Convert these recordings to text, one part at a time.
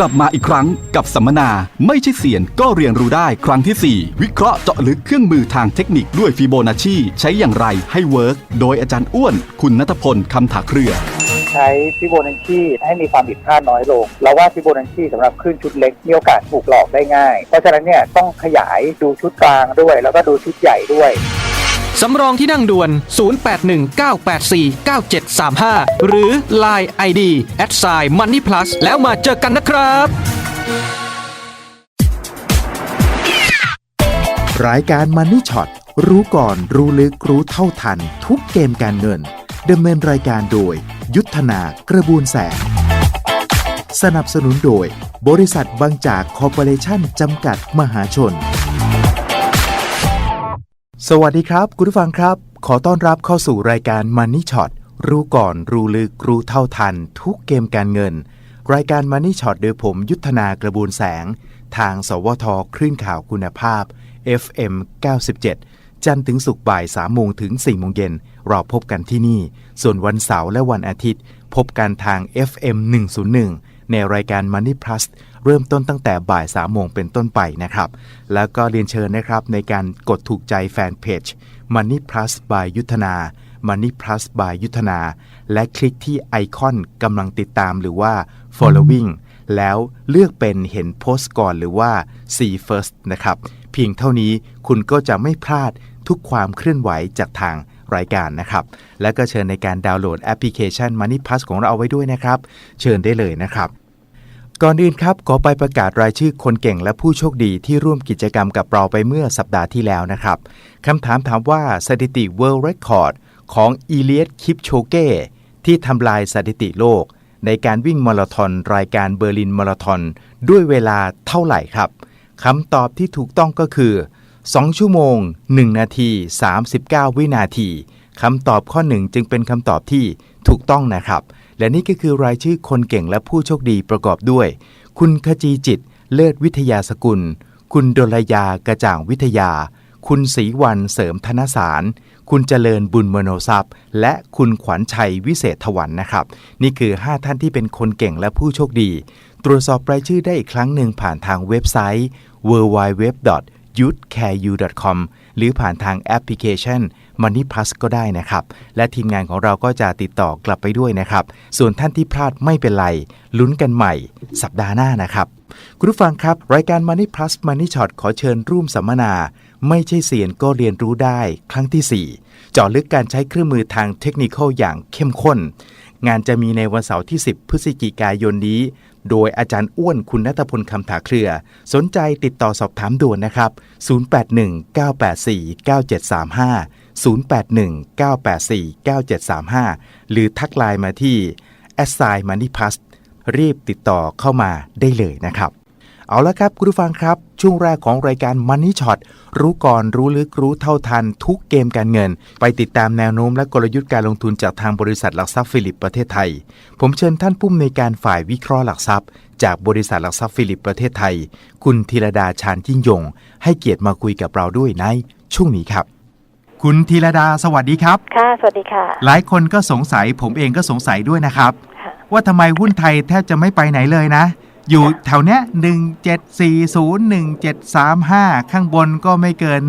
กลับมาอีกครั้งกับสัมมนาไม่ใช่เสียนก็เรียนรู้ได้ครั้งที่ 4 วิเคราะห์เจาะลึกเครื่องมือทางเทคนิคด้วยฟิโบนัชชีใช้อย่างไรให้เวิร์กโดยอาจารย์อ้วน คุณนัทพลคำถาเครือ ใช้ฟิโบนัชชีให้มีความผิดพลาดน้อยลง เราว่าฟิโบนัชชีสำหรับขึ้นชุดเล็กมีโอกาสถูกหลอกได้ง่าย เพราะฉะนั้นเนี่ยต้องขยายดูชุดกลางด้วย แล้วก็ดูชุดใหญ่ด้วย สำรองที่นั่งด่วน 0819849735 หรือ Line ID at s i Money Plus แล้วมาเจอกันนะครับ รายการ Money Shot รู้ก่อนรู้ลึกรู้เท่าทัน ทุกเกมการเงินดำเนินรายการโดย ยุทธนากระบวนแสง สนับสนุนโดย บริษัทบางจากคอร์ปอเรชั่นจำกัดมหาชน สวัสดีครับ คุณผู้ฟังครับ ขอต้อนรับเข้าสู่รายการ Money Shot รู้ก่อนรู้ลึกรู้เท่าทัน ทุกเกมการเงิน รายการ Money Shot โดยผมยุทธนากระบวนแสง ทางสวทคลื่นข่าวคุณภาพ FM 97 จันทร์ถึงศุกร์บ่าย3โมงถึง4โมงเย็นเราพบกันที่นี่ ส่วนวันเสาร์และวันอาทิตย์ พบกันทาง FM 101 ในรายการ Money Plus เริ่มต้นตั้งแต่บ่าย3โมงเป็นต้นไปนะครับ แล้วก็เรียนเชิญนะครับในการกดถูกใจแฟนเพจ Money Plus by ยุทธนา Money Plus by ยุทธนา และคลิกที่ไอคอนกำลังติดตามหรือว่า following แล้วเลือกเป็นเห็นโพสต์ก่อนหรือว่า see first นะครับ เพียงเท่านี้คุณก็จะไม่พลาดทุกความเคลื่อนไหวจากทางรายการนะครับ และก็เชิญในการดาวน์โหลดแอปพลิเคชัน Money Plus ของเราเอาไว้ด้วยนะครับ เชิญได้เลยนะครับ ก่อนอื่นครับขอไปประกาศรายชื่อคนเก่งและผู้โชคดีที่ร่วมกิจกรรมกับเราไปเมื่อสัปดาห์ที่แล้วนะครับคำถามถามว่าสถิติ World Record ของอีเลียดคิปโชเก้ที่ทำลายสถิติโลก ในการวิ่งมาราธอนรายการเบอร์ลินมาราธอนด้วยเวลาเท่าไหร่ครับคำตอบที่ถูกต้องก็คือ 2 ชั่วโมง 1 นาที 39 วินาทีคำตอบข้อ 1 จึงเป็นคำตอบที่ถูกต้องนะครับ และนี่ก็คือรายชื่อคนเก่งและผู้โชคดีประกอบด้วย คุณขจีจิต เลิศวิทยาสกุล คุณดลยากระจ่างวิทยา คุณศรีวันเสริมธนสาร คุณเจริญบุญมโนทรัพย์ และคุณขวัญชัยวิเศษถวันนะครับ นี่คือ 5 ท่านที่เป็นคนเก่งและผู้โชคดี ตรวจสอบรายชื่อได้อีกครั้งหนึ่งผ่านทางเว็บไซต์ www y o u t h c a r e u c o m หรือผ่านทางแอปพลิเคชัน Money Plus ก็ได้นะครับ และทีมงานของเราก็จะติดต่อกลับไปด้วยนะครับ ส่วนท่านที่พลาดไม่เป็นไร ลุ้นกันใหม่ สัปดาห์หน้านะครับ คุณผู้ฟังครับ รายการ Money Plus Money Shot ขอเชิญร่วมสัมมนา ไม่ใช่เสียนก็เรียนรู้ได้ ครั้งที่ 4 เจาะลึกการใช้เครื่องมือทางเทคนิคอย่างเข้มข้น งานจะมีในวันเสาร์ที่ 10 พฤศจิกายนนี้โดยอาจารย์อ้วนคุณนัทพลคำถาเครือ สนใจติดต่อสอบถามด่วนนะครับ 081-984-9735 081-984-9735 หรือทักไลน์มาที่ s s i m o n e y p l u s รีบติดต่อเข้ามาได้เลยนะครับ เอาละครับคุณผู้ฟังครับ ช่วงแรกของรายการ Money Shot รู้ก่อนรู้ลึกรู้เท่าทัน ทุกเกมการเงิน ไปติดตามแนวโน้มและกลยุทธ์การลงทุนจากทางบริษัทหลักทรัพย์ฟิลิปประเทศไทย ผมเชิญท่านผู้อำนการฝ่ายวิเคราะห์หลักทรัพย์ จากบริษัทหลักทรัพย์ฟิลิปประเทศไทย คุณธีรดาชาญยิ่งยง ให้เกียรติมาคุยกับเราด้วยในช่วงนี้ครับ คุณธีรดาสวัสดีครับ ค่ะ สวัสดีค่ะ หลายคนก็สงสัยผมเองก็สงสัยด้วยนะครับ ค่ะ ว่าทำไมหุ้นไทยแทบจะไม่ไปไหนเลยนะ อยู่แถวเนี้ย1740 1735 ข้างบนก็ไม่เกิน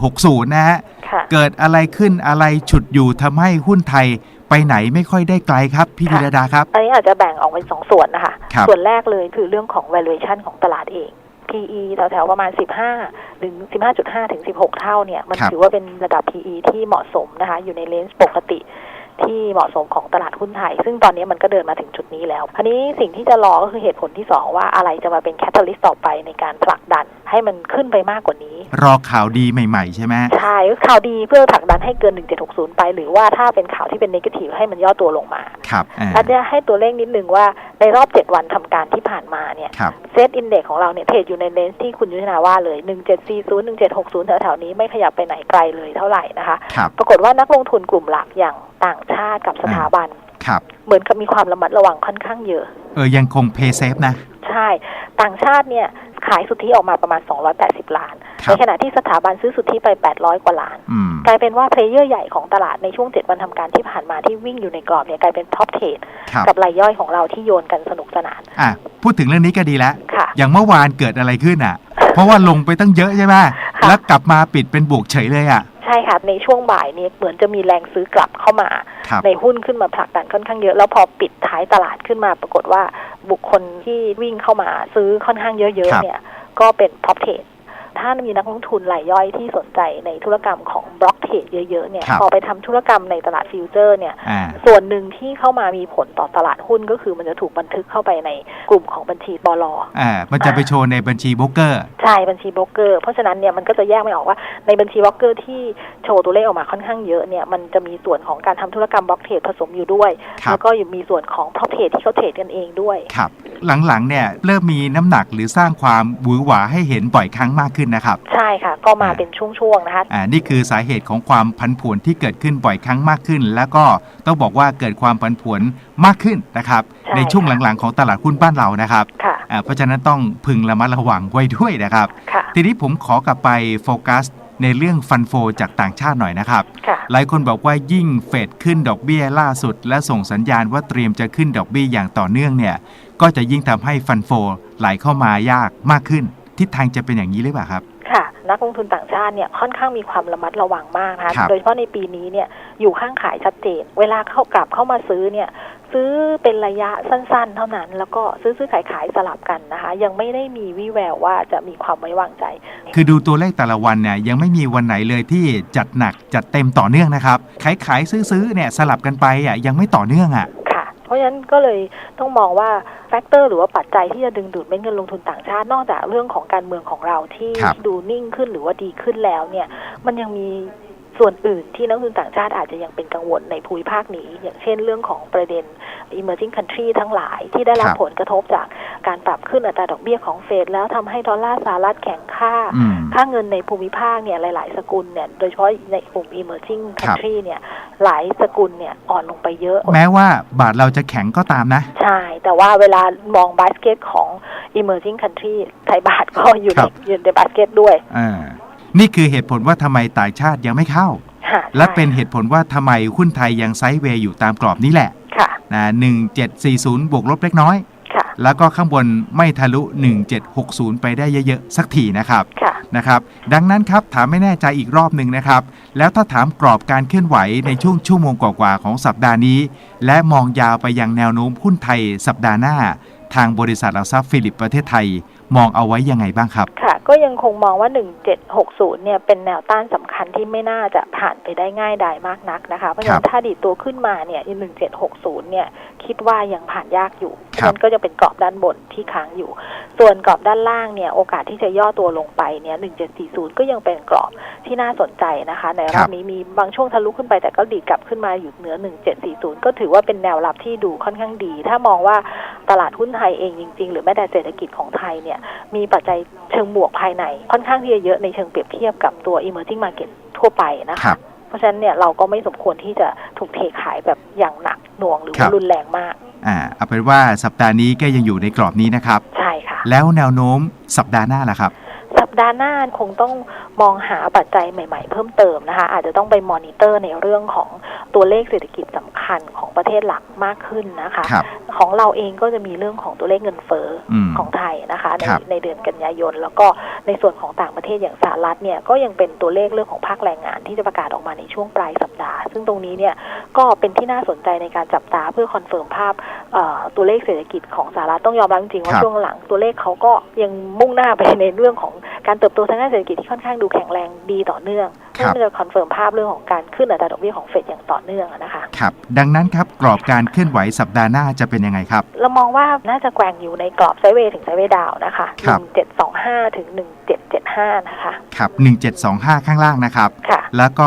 1760 นะฮะ ค่ะ เกิดอะไรขึ้นอะไรฉุดอยู่ทำให้หุ้นไทยไปไหนไม่ค่อยได้ไกลครับ พี่ธีรดาครับ อันนี้อาจจะแบ่งออกเป็นสองส่วนนะคะ ครับ ส่วนแรกเลยคือเรื่องของ valuation ของตลาดเอง PE แถวๆประมาณ 15 ถึง 15.5 ถึง 16 เท่าเนี่ย มันครับ ถือว่าเป็นระดับ PE ที่เหมาะสมนะคะ อยู่ในเลนส์ปกติ ที่เหมาะสมของตลาดหุ้นไทย ซึ่งตอนนี้มันก็เดินมาถึงจุดนี้แล้วคราวนี้สิ่งที่จะรอก็คือเหตุผลที่ 2 ว่าอะไรจะมาเป็นแคตตาลิสต์ต่อไปในการผลักดันให้มันขึ้นไปมากกว่านี้ รอข่าวดีใหม่ๆ ใช่ไหมใช่ข่าวดีเพื่อผลักดันให้เกิน 1760 ไป หรือว่าถ้าเป็นข่าวที่เป็นนกาทีฟให้มันย่อตัวลงมาครับอ่าอาจจะให้ตัวเลขนิดนึงว่าในรอบ 7 วันทำการที่ผ่านมาเนี่ยครับเซตอินเด็กของเราเนี่ยเทรดอยู่ในเลนส์ที่คุณยุทธนาว่าเลย 1740 1760แถวๆนี้ไม่ขยับไปไหนไกลเลยเท่าไหร่นะคะครับปรากฏว่านักลงทุนกลุ่มหลักอย่างต่างชาติกับสถาบัน ครับ เหมือนกับมีความระมัดระวังค่อนข้างเยอะ เออ ยังคงเพย์เซฟนะ ใช่ ต่างชาติเนี่ยขายสุทธิออกมาประมาณ 280 ล้านครับในขณะที่สถาบันซื้อสุทธิไป 800 กว่าล้านอืมกลายเป็นว่าเพลเยอร์ใหญ่ของตลาดในช่วง 7 วันทำการที่ผ่านมาที่วิ่งอยู่ในกรอบเนี่ยกลายเป็นท็อปเทรดครับกับรายย่อยของเราที่โยนกันสนุกสนาน อะ พูดถึงเรื่องนี้ก็ดีแล้วค่ะอย่างเมื่อวานเกิดอะไรขึ้นอะ เพราะว่าลงไปตั้งเยอะใช่ไหมค่ะแล้วกลับมาปิดเป็นบวกเฉยเลยอะ ใช่ค่ะในช่วงบ่ายนี้เหมือนจะมีแรงซื้อกลับเข้ามาครับในหุ้นขึ้นมาผลักดันค่อนข้างเยอะ แล้วพอปิดท้ายตลาดขึ้นมา ปรากฏว่าบุคคลที่วิ่งเข้ามาซื้อค่อนข้างเยอะครับๆเนี่ย ก็เป็นพ็อปเทรด ถ้ามีนักลงทุนรายย่อยที่สนใจในธุรกรรมของบล็อกเทรดเยอะๆเนี่ยครับพอไปทำธุรกรรมในตลาดฟิวเจอร์เนี่ย อ่า ส่วนหนึ่งที่เข้ามามีผลต่อตลาดหุ้นก็คือมันจะถูกบันทึกเข้าไปในกลุ่มของบัญชีบลอ่ามันจะไปโชว์ในบัญชีโบรกเกอร์ ใช่บัญชีโบรกเกอร์เพราะฉะนั้นเนี่ยมันก็จะแยกไม่ออกว่าในบัญชีบล็อกเกอร์ที่โชว์ตัวเลขออกมาค่อนข้างเยอะเนี่ยมันจะมีส่วนของการทำธุรกรรมบล็อกเทรดผสมอยู่ด้วย ครับ แล้วก็ยังมีส่วนของพร็อพเทรดที่เขาเทรดกันเองด้วย ครับ หลังๆเนี่ยเริ่มมีน้ำหนักหรือสร้างความหวือหวาให้เห็นบ่อยครั้งมากขึ้นนะครับ ใช่ค่ะ ก็มาอ่าเป็นช่วงๆนะคะ อ่านี่คือสาเหตุของความผันผวนที่เกิดขึ้นบ่อยครั้งมากขึ้น แล้วก็ต้องบอกว่าเกิดความผันผวนมากขึ้นนะครับ ใช่ในช่วงค่ะหลังๆของตลาดหุ้นบ้านเรานะครับค่ะ อ่าเพราะฉะนั้นต้องพึงระมัดระวังไว้ด้วยนะครับ ค่ะ ทีนี้ผมขอกลับไปโฟกัส ในเรื่องฟันโฟจากต่างชาติหน่อยนะครับ ค่ะ หลายคนบอกว่ายิ่งเฟดขึ้นดอกเบี้ยล่าสุด และส่งสัญญาณว่าเตรียมจะขึ้นดอกเบี้ยอย่างต่อเนื่องเนี่ย ก็จะยิ่งทำให้ฟันโฟไหลเข้ามายากมากขึ้น ทิศทางจะเป็นอย่างนี้หรือเปล่าครับค่ะ นักลงทุนต่างชาติเนี่ยค่อนข้างมีความระมัดระวังมากนะคะครับโดยเฉพาะในปีนี้เนี่ยอยู่ข้างขายชัดเจน เวลาเข้ากลับเข้ามาซื้อเนี่ยซื้อเป็นระยะสั้นๆ เท่านั้น แล้วก็ซื้อซื้อขายขายสลับกันนะคะ ยังไม่ได้มีวิแววว่าจะมีความไว้วางใจ คือดูตัวเลขแต่ละวันเนี่ยยังไม่มีวันไหนเลยที่จัดหนักจัดเต็มต่อเนื่องนะครับขายขายซื้อซื้อเนี่ยสลับกันไปอะยังไม่ต่อเนื่องอะค่ะเพ ราะฉะนั้นก็เลยต้องมองว่าแฟกเตอร์หรือว่าปัจจัยที่จะดึงดูดเม็ดเงินลงทุนต่างชาตินอกจากเรื่องของการเมืองของเราที่ครับดูนิ่งขึ้นหรือว่าดีขึ้นแล้วเนี่ย มันยังมี ส่วนอื่นที่นักลงทุนต่างชาติอาจจะยังเป็นกังวลในภูมิภาคนี้ อย่างเช่นเรื่องของประเด็น emerging country ทั้งหลายที่ได้รับครับผลกระทบจากการปรับขึ้นอัตราดอกเบี้ยของเฟดแล้วทำให้ดอลลาร์สหรัฐแข็งค่าอืมค่าเงินในภูมิภาคเนี่ยหลาย ๆ สกุลเนี่ยโดยเฉพาะในกลุ่ม emerging ครับ country เนี่ยหลายสกุลเนี่ยอ่อนลงไปเยอะ แม้ว่าบาทเราจะแข็งก็ตามนะ ใช่ แต่ว่าเวลามองบาสเกตของ emerging country ไทยบาทก็อยู่คในรับอยู่ในบาสเกตด้วยอ่า นี่คือเหตุผลว่าทำไมต่างชาติยังไม่เข้า ค่ะและใช่เป็นเหตุผลว่าทำไมหุ้นไทยยังไซด์เวย์อยู่ตามกรอบนี้แหละค่ะ นะ1740 บวกลบเล็กน้อย ค่ะ แล้วก็ข้างบนไม่ทะลุ 1760 ไปได้เยอะๆ สักทีนะครับ ค่ะ นะครับ ดังนั้นครับถามไม่แน่ใจอีกรอบหนึ่งนะครับ แล้วถ้าถามกรอบการเคลื่อนไหวในช่วงชั่วโมงกว่าๆของสัปดาห์นี้ และมองยาวไปยังแนวโน้มหุ้นไทยสัปดาห์หน้า ทางบริษัทหลักทรัพย์ฟิลิปประเทศไทย มองเอาไว้ยังไงบ้างครับ ค่ะ ก็ยังคงมองว่า 1760 เนี่ยเป็นแนวต้านสำคัญที่ไม่น่าจะผ่านไปได้ง่ายดายมากนักนะคะ เพราะฉะนั้นถ้าดีดตัวขึ้นมาเนี่ย 1760 เนี่ย คิดว่ายังผ่านยากอยู่ครับ มันก็จะเป็นกรอบด้านบนที่ค้างอยู่ ส่วนกรอบด้านล่างเนี่ยโอกาสที่จะย่อตัวลงไปเนี่ย1740 ก็ยังเป็นกรอบที่น่าสนใจนะคะ ในรอบนี้มีบางช่วงทะลุขึ้นไปแต่ก็ดีดกลับขึ้นมาอยู่เหนือ 1740 ก็ถือว่าเป็นแนวรับที่ดูค่อนข้างดี ถ้ามองว่าตลาดหุ้นไทยเองจริง ๆ หรือแม้แต่เศรษฐกิจของไทยเนี่ยมีปัจจัยเชิงบวกภายในค่อนข้างที่จะเยอะในเชิงเปรียบเทียบกับตัว emerging market ทั่วไปนะครัคะบเพ ราะฉะนั้นเนี่ยเราก็ไม่สมควรที่จะถูกเทขายแบบอย่างหนักหน่วงหรือครัว่าบรุนแรงมากอ่าเอาเป็นว่าสัปดาห์นี้ก็ยังอยู่ในกรอบนี้นะครับ ใช่ค่ะ แล้วแนวโน้มสัปดาห์หน้าล่ะครับสัป ดาห์หน้าคงต้องมองหาปัจจัยใหม่ ๆ เพิ่มเติมนะคะ อาจจะต้องไปมอนิเตอร์ในเรื่องของตัวเลขเศรษฐกิจสำคัญของประเทศหลักมากขึ้นนะคะครับของเราเองก็จะมีเรื่องของตัวเลขเงินเฟ้ออมของไทยนะคะในครับในเดือนกันยายน แล้วก็ในส่วนของต่างประเทศอย่างสหรัฐเนี่ยก็ยังเป็นตัวเลขเรื่องของภาคแรงงานที่จะประกาศออกมาในช่วงปลายสัปดาห์ ซึ่งตรงนี้เนี่ยก็เป็นที่น่าสนใจในการจับตาเพื่อคอนเฟิร์มภาพเอ่อตัวเลขเศรษฐกิจของสหรัฐต้องยอมรับจริงๆว่าครับช่วงหลังตัวเลขเขาก็ยังมุ่งหน้าไปในเรื่องของการเติบโตทางด้านเศรษฐกิจที่ค่อนข้างดูแข็งแรงดีต่อเนื่องครับซึ่งจะคอนเฟิร์มภาพเรื่องของการขึ้นอัตราดอกเบี้ยของเฟดอย่างต่อเนื่องอะนะคะครับดังนั้นครับกรอบการเคลื่อนไหวสัปดาห์หน้าจะเป็นยังไงครับ เรามองว่าน่าจะแกว่งอยู่ในกรอบไซด์เวย์ถึงไซด์เวย์ดาวน์นะคะครับ1725ถึง1775นะคะครับ1725ข้างล่างนะครับค่ะแล้วก็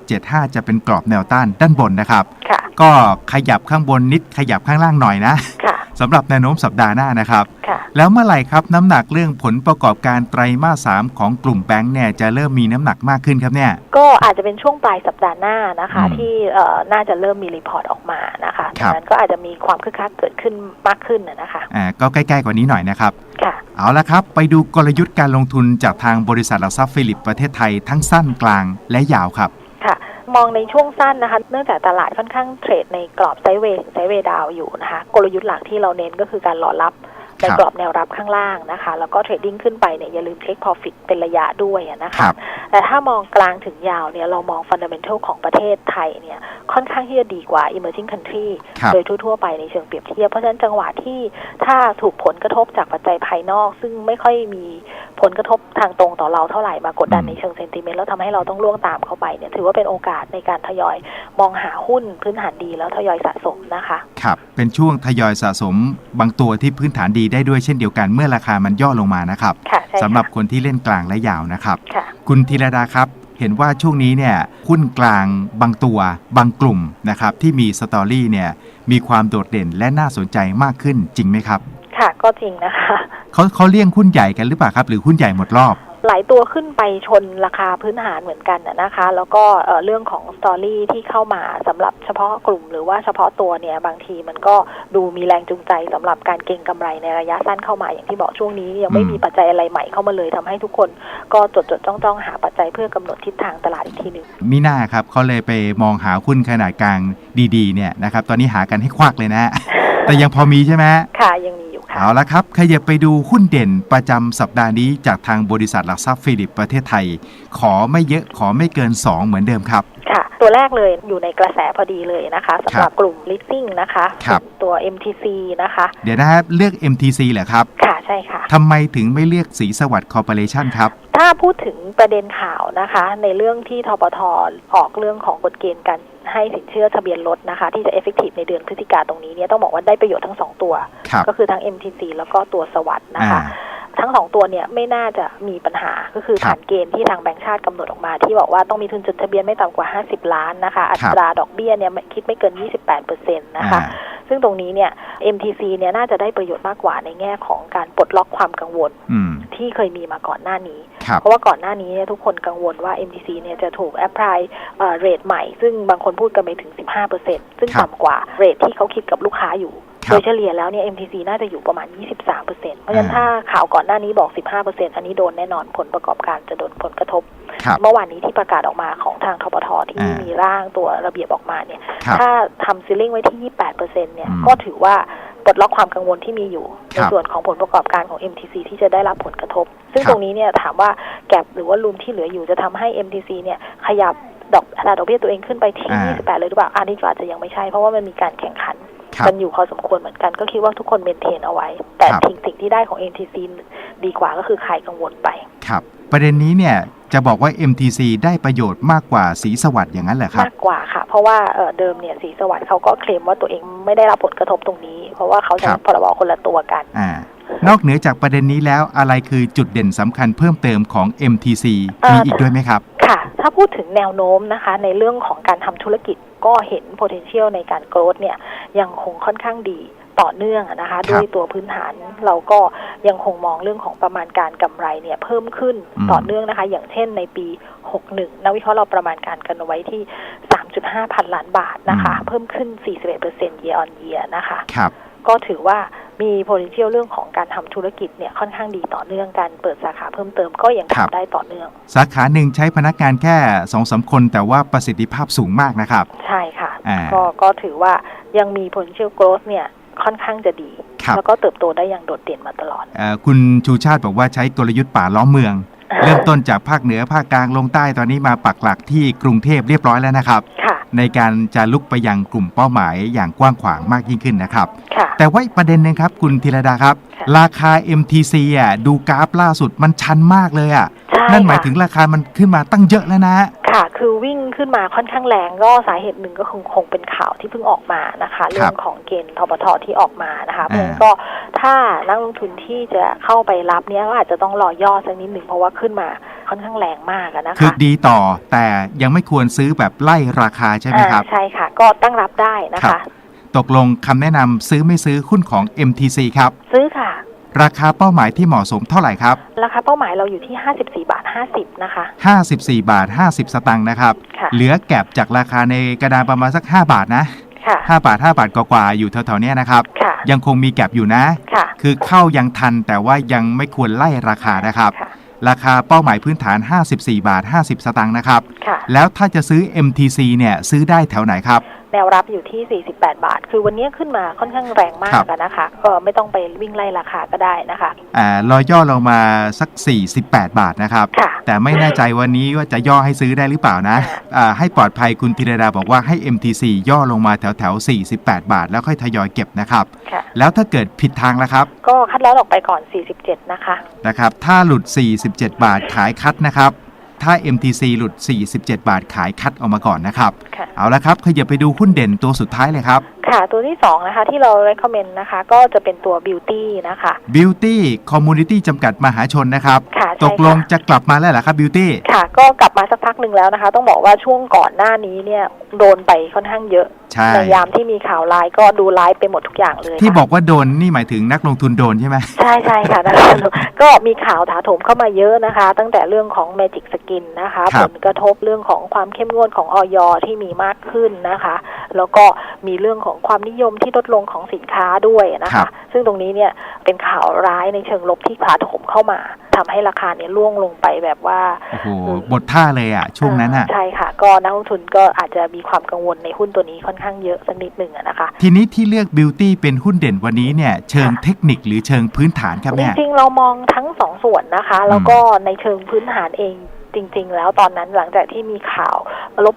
1775จะเป็นกรอบแนวต้านด้านบนนะครับค่ะก็ขยับข้างบนนิดขยับข้างล่างหน่อยนะค่ะ สำหรับแนวโน้มสัปดาห์หน้านะครับค่ะแล้วเมื่อไหร่ครับน้ำหนักเรื่องผลประกอบการไตรมาส3ของกลุ่มแบงก์เนี่ยจะเริ่มมีน้ำหนักมากขึ้นครับเนี่ย ก็อาจจะเป็นช่วงปลายสัปดาห์หน้านะคะอืมที่เอ่อน่าจะเริ่มมีรีพอร์ตออกมานะคะครับดังนั้นก็อาจจะมีความคึกคักเกิดขึ้นมากขึ้นนะนะคะอ่าก็ใกล้ๆกว่านี้หน่อยนะครับค่ะเอาละครับ ไปดูกลยุทธ์การลงทุนจากทางบริษัทหลักทรัพย์ฟิลิปประเทศไทยทั้งสั้นกลางและยาวครับค่ะ มองในช่วงสั้นนะคะ เนื่องจากตลาดค่อนข้างเทรดในกรอบไซด์เวย์ไซด์เวย์ดาวอยู่นะคะ กลยุทธ์หลักที่เราเน้นก็คือการรอรับ ในครับกรอบแนวรับข้างล่างนะคะ แล้วก็เทรดดิ้งขึ้นไปเนี่ยอย่าลืมเทค profit เป็นระยะด้วยอะนะคคะรับแต่ถ้ามองกลางถึงยาวเนี่ยเรามองฟันเดเมนทัลของประเทศไทยเนี่ยค่อนข้างที่จะดีกว่า emerging country ครับโดยทั่วๆไปในเชิงเปรียบเทียบ เพราะฉะนั้นจังหวะที่ถ้าถูกผลกระทบจากปัจจัยภายนอก ซึ่งไม่ค่อยมีผลกระทบทางตรงต่อเราเท่าไหร่มากดดันอืมในเชิงเซนติเมนต์แล้วทำให้เราต้องล่วงตามเข้าไปเนี่ยถือว่าเป็นโอกาสในการทยอยมองหาหุ้นพื้นฐานดีแล้วทยอยสะสมนะคะ ครับ เป็นช่วงทยอยสะสมบางตัวที่พื้นฐานดีได้ด้วยเช่นเดียวกันเมื่อราคามันย่อลงมานะครับค่ะใช่สำหรับค่ะคนที่เล่นกลางและยาวนะครับ ค่ะ คุณธีรดาครับ เห็นว่าช่วงนี้เนี่ยหุ้นกลางบางตัวบางกลุ่มนะครับที่มีสตอรี่เนี่ยมีความโดดเด่นและน่าสนใจมากขึ้นจริงไหมครับค่ะ ก็จริงนะคะ เขาเขาเลี่ยงหุ้นใหญ่กันหรือเปล่าครับ หรือหุ้นใหญ่หมดรอบ หลายตัวขึ้นไปชนราคาพื้นฐานเหมือนกันนะคะ แล้วก็เรื่องของสตอรี่ที่เข้ามาสำหรับเฉพาะกลุ่มหรือว่าเฉพาะตัวเนี่ยบางทีมันก็ดูมีแรงจูงใจสำหรับการเก็งกำไรในระยะสั้นเข้ามาอย่างที่บอกช่วงนี้ ยังไม่มีปัจจัยอะไรใหม่เข้ามาเลยทำให้ทุกคนก็จดจดจ้องจ้องหาปัจจัยเพื่อกำหนดทิศทางตลาดอีกทีหนึ่งมิน่าครับเขาเลยไปมองหาหุ้นขนาดกลางดีๆเนี่ยนะครับตอนนี้หากันให้ควักเลยนะ แต่ยังพอมีใช่ไหมค่ะยังมี เอาละครับ ขยับไปดูหุ้นเด่นประจำสัปดาห์นี้จากทางบริษัทหลักทรัพย์ฟิลิปประเทศไทย ขอไม่เยอะขอไม่เกิน 2 เหมือนเดิมครับ ค่ะ ตัวแรกเลยอยู่ในกระแสพอดีเลยนะคะสำหรับกลุ่ม leasing นะคะครับ ตัว MTC นะคะ เดี๋ยวนะครับเลือก MTC เหรอครับค่ะใช่ค่ะ ทำไมถึงไม่เลือกสีสวัสดิ์คอร์ปอเรชั่นครับ ถ้าพูดถึงประเด็นข่าวนะคะ ในเรื่องที่ทปทออกเรื่องของกฎเกณฑ์การให้สินเชื่อทะเบียนรถนะคะ ที่จะ effective ในเดือนพฤศจิกาตรงนี้เนี่ยต้องบอกว่าได้ประโยชน์ทั้งสองตัว ครับ ก็คือทั้ง MTC แล้วก็ตัวสวัสด์นะคะอ่า ทั้งสองตัวเนี่ยไม่น่าจะมีปัญหาก็คือครับผ่านเกณฑ์ที่ทางแบงก์ชาติกำหนดออกมา ที่บอกว่าต้องมีทุนจดทะเบียนไม่ต่ำกว่า 50 ล้านนะคะอัตราดอกเบี้ยเนี่ยคิดไม่เกิน 28เปอร์เซ็นต์นะคะอ่าซึ่งตรงนี้เนี่ย MTC เนี่ยน่าจะได้ประโยชน์มากกว่าในแง่ของการปลดล็อกความกังวลอืมที่เคยมีมาก่อนหน้านี้ครับเพราะว่าก่อนหน้านี้เนี่ยทุกคนกังวลว่า MTC เนี่ยจะถูกแอ p พลายเรทใหม่ ซึ่งบางคนพูดกันไปถึง 15%ซึ่งครับต่ำกว่าเรทที่เขาคิดกับลูกค้าอยู่ครับ โดยเฉลี่ยแล้วเนี่ย MTC น่าจะอยู่ประมาณ 23%เพราะฉะนั้นอ่าถ้าข่าวก่อนหน้านี้บอก 15%อันนี้โดนแน่นอนผลประกอบการจะโดนผลกระทบครับเมื่อวานนี้ที่ประกาศออกมาของทางทบทที่อ่ามีมีร่างตัวระเบียบออกมาเนี่ยครับถ้าทำซีลิ่งไว้ที่ 28%เนี่ยอืมก็ถือว่าปลดล็อกความกังวลที่มีอยู่คในรับส่วนของผลประกอบการของ MTC ที่จะได้รับผลกระทบ ซึ่งครับตรงนี้เนี่ยถามว่าแกลบหรือว่ารูมที่เหลืออยู่จะทำให้ MTC เนี่ยขยับดอกอัตราดอกเบี้ยตัวเองขึ้นไปที่อ่า28 เลยหรือเปล่าอันนี้ก็อาจจะยังไม่ใช่เพราะว่ามันมีการแข่งขัน ครับกันอยู่พอสมควรเหมือนกันก็คิดว่าทุกคนเมนเทนเอาไว้ แต่ครับสิ่งสิ่งที่ได้ของ MTC ดีกว่าก็คือขายกังวลไป ครับ ประเด็นนี้เนี่ยจะบอกว่า MTC ได้ประโยชน์มากกว่าสีสวัสดิ์อย่างนั้นเหรอครับมากกว่าค่ะ เพราะว่าเอ่อเดิมเนี่ยสีสวัสดิ์เขาก็เคลมว่าตัวเองไม่ได้รับผลกระทบตรงนี้ เพราะว่าเขาจะครับพรบคนละตัวกันอ่านอกเหนือจากประเด็นนี้แล้วอะไรคือจุดเด่นสำคัญเพิ่มเติมของ MTC เอ่อมีอีกด้วยไหมครับ ค่ะ ถ้าพูดถึงแนวโน้มนะคะ ในเรื่องของการทำธุรกิจ ก็เห็น potential ในการ growth เนี่ยยังคงค่อนข้างดีต่อเนื่องอะนะคะครับด้วยตัวพื้นฐานเราก็ยังคงมองเรื่องของประมาณการกำไรเนี่ยเพิ่มขึ้นอืมต่อเนื่องนะคะ อย่างเช่นในปี 61นักวิเคราะห์เราประมาณการกันเอาไว้ที่ 3.5 พันล้านบาทนะคะ เพิ่มขึ้น 41% year on year นะคะครับ ก็ถือว่ามี potential เรื่องของการทำธุรกิจเนี่ยค่อนข้างดีต่อเนื่องการเปิดสาขาเพิ่มเติมก็ยังครับทำได้ต่อเนื่อง สาขาหนึ่งใช้พนักงานแค่สองสามคน แต่ว่าประสิทธิภาพสูงมากนะครับ ใช่ค่ะอ่าก็ก็ถือว่ายังมี potential growth เนี่ยค่อนข้างจะดีครับแล้วก็เติบโตได้อย่างโดดเด่นมาตลอดเอ่อคุณชูชาติบอกว่าใช้กลยุทธ์ป่าล้อมเมือง เริ่มต้นจากภาคเหนือภาคกลางลงใต้ตอนนี้มาปักหลักที่กรุงเทพเรียบร้อยแล้วนะครับ ค่ะ ในการจะลุกไปยังกลุ่มเป้าหมายอย่างกว้างขวางมากยิ่งขึ้นนะครับ ค่ะ แต่ว่าอีกประเด็นหนึงครับ คุณธีรดาครับ ค่ะราคา MTC อะดูกราฟล่าสุดมันชันมากเลยอะ ใช่นั่นหมายค่ะ ถึงราคามันขึ้นมาตั้งเยอะแล้วนะ ค่ะ คือวิ่งขึ้นมาค่อนข้างแรงก็สาเหตุหนึ่งก็คงคงเป็นข่าวที่เพิ่งออกมานะคะ เรื่องของเกณฑ์ทบทที่ออกมานะคะเพราะฉะนั้นก็ถ้านักลงทุนที่จะเข้าไปรับเนี้ยก็อาจจะต้องรอย่อสักนิดหนึ่งเพราะว่าขึ้นมาค่อนข้างแรงมากอะนะคือคะดีต่อแต่ยังไม่ควรซื้อแบบไล่ราคาใช่ไหมครับอ่าใช่ค่ะ ก็ตั้งรับได้นะครัคะบตกลงคำแนะนำซื้อไม่ซื้อหุ้นของ MTC ครับ ซื้อค่ะ ราคาเป้าหมายที่เหมาะสมเท่าไหร่ครับ ราคาเป้าหมายเราอยู่ที่ 54 บาท 50 นะคะ 54 บาท 50 สตังค์นะครับ ค่ะ เหลือแก็บจากราคาในกระดานประมาณสัก 5 บาทนะ ค่ะ 5 บาท 5 บาทกว่าๆอยู่แถวๆเนี้ยนะครับ ค่ะ ยังคงมีแก็บอยู่นะ ค่ะ คือเข้ายังทันแต่ว่ายังไม่ควรไล่ราคานะครับ ค่ะ ราคาเป้าหมายพื้นฐาน 54 บาท 50 สตางค์นะครับ ค่ะ แล้วถ้าจะซื้อ MTC เนี่ยซื้อได้แถวไหนครับ แนวรับอยู่ที่ 48 บาท คือวันนี้ขึ้นมาค่อนข้างแรงมาครักบอะนะคะ ก็ไม่ต้องไปวิ่งไล่ราคาก็ได้นะคะอ่ารอยย่อลงมาสัก 48 บาทนะครับค่ะแต่ไม่แน่ใจวันนี้ว่าจะย่อให้ซื้อได้หรือเปล่านะอ่าให้ปลอดภัยคุณธีรดาบอกว่าให้ MTC ย่อลงมาแถวแถวๆ48 บาท แล้วค่อยทยอยเก็บนะครับค่ะแล้วถ้าเกิดผิดทางแล้วครับ ก็คัดลอสออกไปก่อน 47 นะคะ นะครับ ถ้าหลุด 47 บาทขายคัดนะครับ ถ้า MTC หลุด 47 บาทขายคัดออกมาก่อนนะครับค่ะเอาละครับขยับไปดูหุ้นเด่นตัวสุดท้ายเลยครับ ค่ะ ตัวที่2นะคะ ที่เรา recommend นะคะ ก็จะเป็นตัว beauty นะคะ Beauty Community จำกัดมหาชนนะครับ ค่ะใช่ตกลงค่ะ จะกลับมาแล้วเหรอครับ Beauty ค่ะ ก็กลับมาสักพักหนึ่งแล้วนะคะ ต้องบอกว่าช่วงก่อนหน้านี้เนี่ยโดนไปค่อนข้างเยอะใช่ยามที่มีข่าวร้ายก็ดูร้ายไปหมดทุกอย่างเลยที่ค่ะ บอกว่าโดนนี่หมายถึงนักลงทุนโดนใช่ไหม ใช่ใช่ค่ะนะคะก็มีข่าวถาโถมเข้ามาเยอะนะคะ ตั้งแต่เรื่องของ Magic Skin นะคะ ครัผบ ลกระทบเรื่องของความเข้มงวดของออยที่มีมากขึ้นนะคะ แล้วก็มีเรื่องของความนิยมที่ลดลงของสินค้าด้วยนะครัคะบซึ่งตรงนี้เนี่ยเป็นข่าวร้ายในเชิงลบที่ถาโถมเข้ามาทำให้ราคาเนี่ยร่วงลงไปแบบว่าโอ้โหบทท่าเลยอะช่วงนั้นอะใช่ค่ะ ก็นักลงทุนก็อาจจะมีความกังวลในหุ้นตัวนี้ค่อนข้างเยอะสักนิดหนึ่งอะนะคะ ทีนี้ที่เลือก Beauty เป็นหุ้นเด่นวันนี้เนี่ยเชิงเทคนิคหรือเชิงพื้นฐานครับจเนี่ยริงๆเรามองทั้งสองส่วนนะคะ แล้วก็ในเชิงพื้นฐานเอง จริง ๆ แล้วตอนนั้นหลังจากที่มีข่าว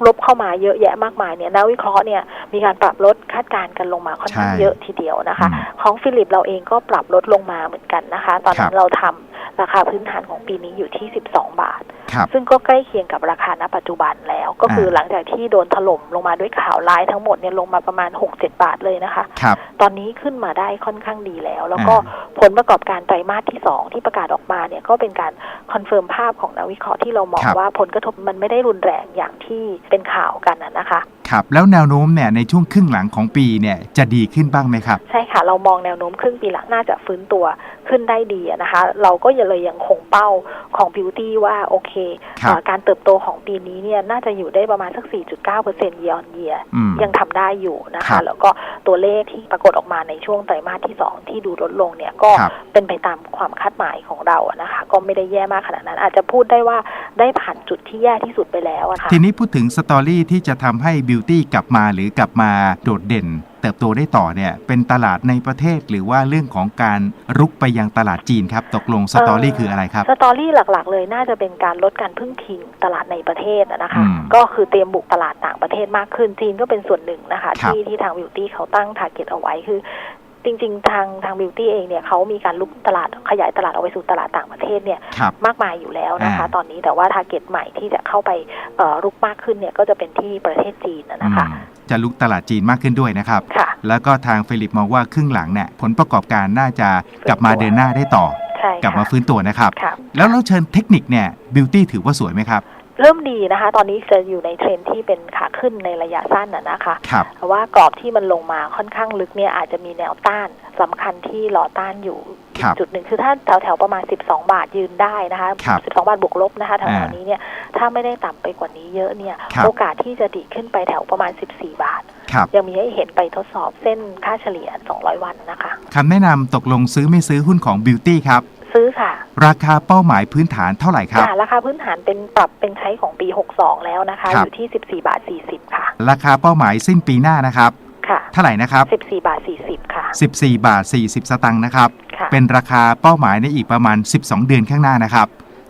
ลบๆเข้ามาเยอะแยะมากมายเนี่ยนักวิเคราะห์เนี่ยมีการปรับลดคาดการณ์กันลงมาค่อนข้างใช่เยอะทีเดียวนะคะอืมของฟิลิปเราเองก็ปรับลดลงมาเหมือนกันนะคะ ตอนนั้ครันบเราทำ ราคาพื้นฐานของปีนี้อยู่ที่ 12 บาท ครับซึ่งก็ใกล้เคียงกับราคาณปัจจุบันแล้ว ก็คือหลังจากที่โดนถล่มลงมาด้วยข่าวร้ายทั้งหมดเนี่ยลงมาประมาณ 6-7 บาทเลยนะคะ ครับ ตอนนี้ขึ้นมาได้ค่อนข้างดีแล้ว แล้วก็อ่ผลประกอบการไตรมาสที่ 2 ที่ประกาศออกมาเนี่ยก็เป็นการคอนเฟิร์มภาพของนักวิเคราะห์ที่เรามองครับ ว่าผลกระทบมันไม่ได้รุนแรงอย่างที่เป็นข่าวกันนะนะคะ ครับแล้วแนวโน้มเนี่ยในช่วงครึ่งหลังของปีเนี่ยจะดีขึ้นบ้างไหมครับ ใช่ค่ะ เรามองแนวโน้มครึ่งปีหลังน่าจะฟื้นตัวขึ้นได้ดีอะนะคะ เราก็ยังเลยยังคงเป้าของ Beauty ว่าโอเคครับเอ่อการเติบโตของปีนี้เนี่ยน่าจะอยู่ได้ประมาณสัก 4.9% year on year อืมยังทำได้อยู่นะครัคะบแล้วก็ตัวเลขที่ปรากฏออกมาในช่วงไตรมาสที่ 2 ที่ดูลดลงเนี่ยก็ครับเป็นไปตามความคาดหมายของเราอะนะคะ ก็ไม่ได้แย่มากขนาดนั้น อาจจะพูดได้ว่าได้ผ่านจุดที่แย่ที่สุดไปแล้วอะค่ะทีนี้พูดถึงสตอรี่ที่จะทำให้ Beauty กลับมาหรือกลับมาโดดเด่น เติบโตได้ต่อเนี่ยเป็นตลาดในประเทศหรือว่าเรื่องของการรุกไปยังตลาดจีนครับ ตกลงสตอรี่คืออะไรครับ สตอรี่หลักๆ เลยน่าจะเป็นการลดการพึ่งพิงตลาดในประเทศอะนะคะอืมก็คือเตรียมบุกตลาดต่างประเทศมากขึ้นจีนก็เป็นส่วนหนึ่งนะคะครับที่ที่ทางบิวตี้เขาตั้งทาร์เก็ตเอาไว้คือ จริง ๆ ทางทางบิวตี้เองเนี่ยเขามีการลุกตลาดขยายตลาดออกไปสู่ตลาดต่างประเทศเนี่ยครับ มากมายอยู่แล้วนะคะอ่าตอนนี้แต่ว่าทาร์เก็ตใหม่ที่จะเข้าไปเอ่อรุกมากขึ้นเนี่ยก็จะเป็นที่ประเทศจีนนะนะคะอืมจะลุกตลาดจีนมากขึ้นด้วยนะครับ ค่ะ แล้วก็ทางฟิลิปมองว่าครึ่งหลังเนี่ยผลประกอบการน่าจะกลับมาเดินหน้าได้ต่อ ใช่กลับมาค่ะฟื้นตัวนะครับ ค่ะ แล้วเราเชิญเทคนิคเนี่ยบิวตี้ถือว่าสวยไหมครับ เริ่มดีนะคะ ตอนนี้จะอยู่ในเทรนด์ที่เป็นขาขึ้นในระยะสั้นน่ะนะคะครับแต่ว่ากรอบที่มันลงมาค่อนข้างลึกเนี่ยอาจจะมีแนวต้านสำคัญที่รอต้านอยู่ครับจุดหนึ่งคือถ้าแถวแถวๆประมาณ 12 บาทยืนได้นะคะครับ12 บาทบวกลบนะคะแถวอ่าๆนี้เนี่ยถ้าไม่ได้ต่ำไปกว่านี้เยอะเนี่ยครับโอกาสที่จะดีดขึ้นไปแถวประมาณ 14 บาทครับยังมีให้เห็นไปทดสอบเส้นค่าเฉลี่ย 200 วันนะคะคำแนะนำตกลงซื้อไม่ซื้อหุ้นของบิวตี้ครับ ซื้อค่ะ ราคาเป้าหมายพื้นฐานเท่าไหร่ครับ ค่ะราคาพื้นฐานเป็นปรับเป็นใช้ของปี 62 แล้วนะคะ ครัอบยู่ที่ 14 บาท 40 ค่ะ ราคาเป้าหมายสิ้นปีหน้านะครับ ค่ะ เท่าไหร่นะครับ 14 บาท 40 ค่ะ 14 บาท 40 สตังค์นะครับ ค่ะเป็นราคาเป้าหมายในอีกประมาณ 12 เดือนข้างหน้านะครับ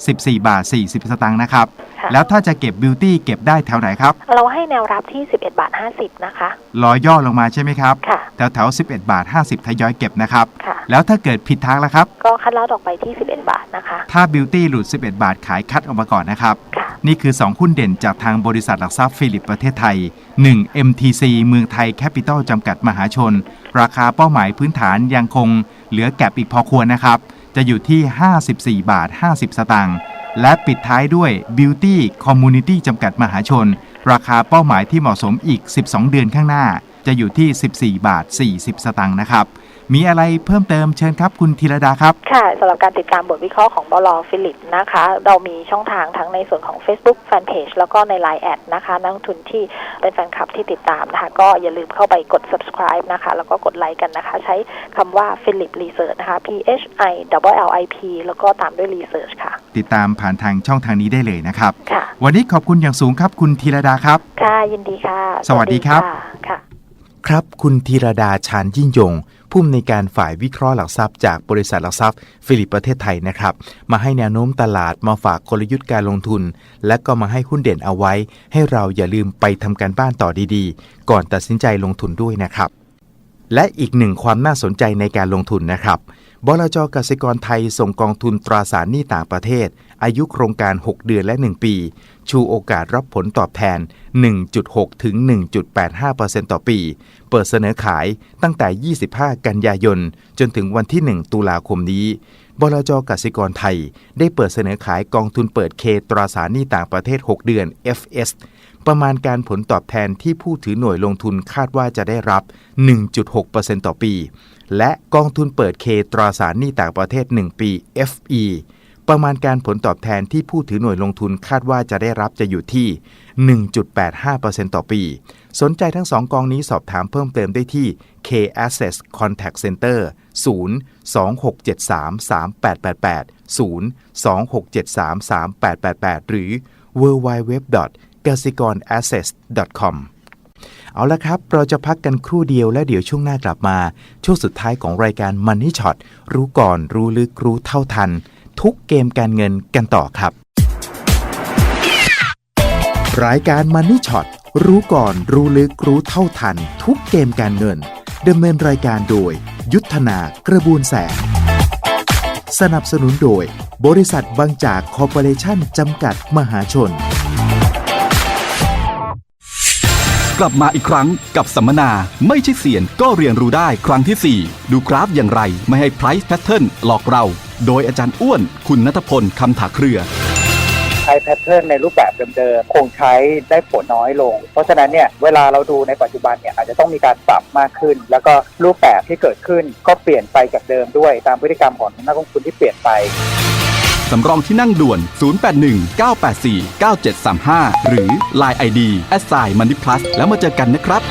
14 บาท 40 สตังค์นะครับ ค่ะ แล้วถ้าจะเก็บบิวตี้เก็บได้แถวไหนครับเราให้แนวรับที่ 11 บาท 50 นะคะ รอย่อลงมาใช่ไหมครับ ค่ะ แถวแถวๆ11 บาท 50ทยอยเก็บนะครับ ค่ะ แล้วถ้าเกิดผิดทางแล้วครับ ก็คัดลอตออกไปที่ 11 บาทนะคะ ถ้าบิวตี้หลุด 11 บาทขายคัดออกมาก่อนนะครับ ค่ะ นี่คือ 2 หุ้นเด่นจากทางบริษัทหลักทรัพย์ฟิลิปประเทศไทย 1. MTC เมืองไทยแคปิตอลจำกัดมหาชน ราคาเป้าหมายพื้นฐานยังคง เหลือแก็บอีกพอควรนะครับ จะอยู่ที่ 54 บาท 50 สตางค์ และปิดท้ายด้วย Beauty Community จำกัดมหาชน ราคาเป้าหมายที่เหมาะสมอีก 12 เดือนข้างหน้า จะอยู่ที่ 14 บาท 40 สตางค์นะครับ มีอะไรเพิ่มเติมเชิญครับคุณธีรดาครับ ค่ะสำหรับการติดตามบทวิเคราะห์ของบลฟิลิปนะคะ เรามีช่องทางทั้งในส่วนของ Facebook Fanpage แล้วก็ใน Line แอดนะคะ นักลงทุนที่เป็นแฟนคลับที่ติดตามนะคะ ก็อย่าลืมเข้าไปกด subscribe นะคะ แล้วก็กดไลค์กันนะคะ ใช้คำว่า Philip Research นะคะ P H I L L I P แล้วก็ตามด้วย Research ค่ะ ติดตามผ่านทางช่องทางนี้ได้เลยนะครับ ค่ะ วันนี้ขอบคุณอย่างสูงครับคุณธีรดาครับ ค่ะ ยินดีค่ะ สวัสดีครับะค่ะ ครับ คุณธีรดาชานยิ่งยง ผู้อำนวยการฝ่ายวิเคราะห์หลักทรัพย์จากบริษัทหลักทรัพย์ ฟิลิปประเทศไทยนะครับ มาให้แนวโน้มตลาดมาฝากกลยุทธ์การลงทุน และก็มาให้หุ้นเด่นเอาไว้ ให้เราอย่าลืมไปทำการบ้านต่อดีๆ ก่อนตัดสินใจลงทุนด้วยนะครับ และอีกหนึ่งความน่าสนใจในการลงทุนนะครับ บลจกสิกรไทยส่งกองทุนตราสารหนี้ต่างประเทศ อายุโครงการ 6 เดือนและ 1 ปี ชูโอกาสรับผลตอบแทน 1.6 ถึง 1.85%ต่อปี เปิดเสนอขายตั้งแต่ 25 กันยายน จนถึงวันที่ 1 ตุลาคมนี้ บลจกสิกรไทย ได้เปิดเสนอขายกองทุนเปิดเคตราสารหนี้ต่างประเทศ 6 เดือน FS ประมาณการผลตอบแทนที่ผู้ถือหน่วยลงทุนคาดว่าจะได้รับ 1.6%ต่อปี และกองทุนเปิดเคตราสารหนี้ต่างประเทศ 1 ปี FE ประมาณการผลตอบแทนที่ผู้ถือหน่วยลงทุนคาดว่าจะได้รับจะอยู่ที่ 1.85%ต่อปี สนใจทั้งสองกองนี้สอบถามเพิ่มเติมได้ที่ K Access Contact Center 0 2673 3888 0 2673 3888 หรือ www. กสิกร access com เอาละครับ เราจะพักกันครู่เดียวและเดี๋ยวช่วงหน้ากลับมา ช่วงสุดท้ายของรายการ Money Shot รู้ก่อนรู้ลึกรู้เท่าทัน ทุกเกมการเงินกันต่อครับ รายการ Money Shot รู้ก่อนรู้ลึกรู้เท่าทัน ทุกเกมการเงินดำเนินรายการโดย ยุทธนากระบวนแสงสนับสนุนโดย บริษัทบางจากคอร์ปอเรชั่นจำกัดมหาชน กลับมาอีกครั้งกับสัมมนาไม่ใช่เสียนก็เรียนรู้ได้ครั้งที่ 4 ดูกราฟอย่างไรไม่ให้ price pattern หลอกเรา โดยอาจารย์อ้วนคุณนัทพลคำถาเครือใช้แพทเทิร์นในรูปแบบเดิมๆ คงใช้ได้ผลน้อยลง เพราะฉะนั้นเนี่ยเวลาเราดูในปัจจุบันเนี่ยอาจจะต้องมีการปรับมากขึ้น แล้วก็รูปแบบที่เกิดขึ้นก็เปลี่ยนไปจากเดิมด้วย ตามพฤติกรรมของนักลงทุนที่เปลี่ยนไป สำรองที่นั่งด่วน 081 984 9735 หรือ Line ID s i Money Plus แล้วมาเจอกันนะครับ